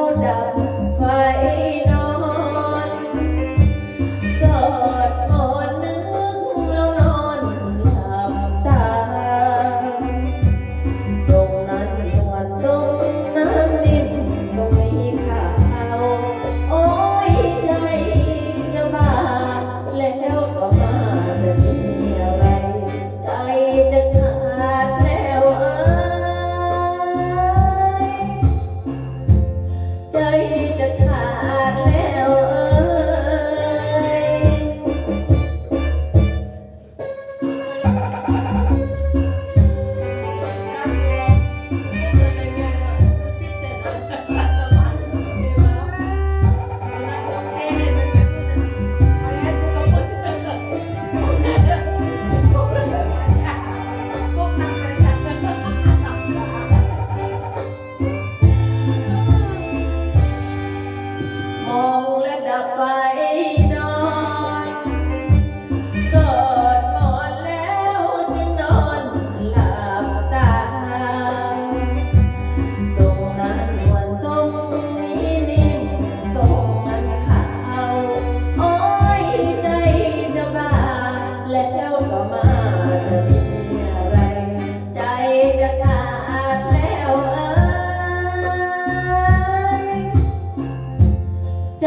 เข ใจ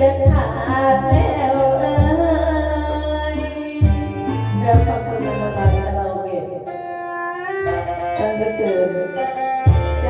จะขาดแล้วเอ้ยเราขอบคุณธรรมตาเราเวทตั้งแต่เชิญใจ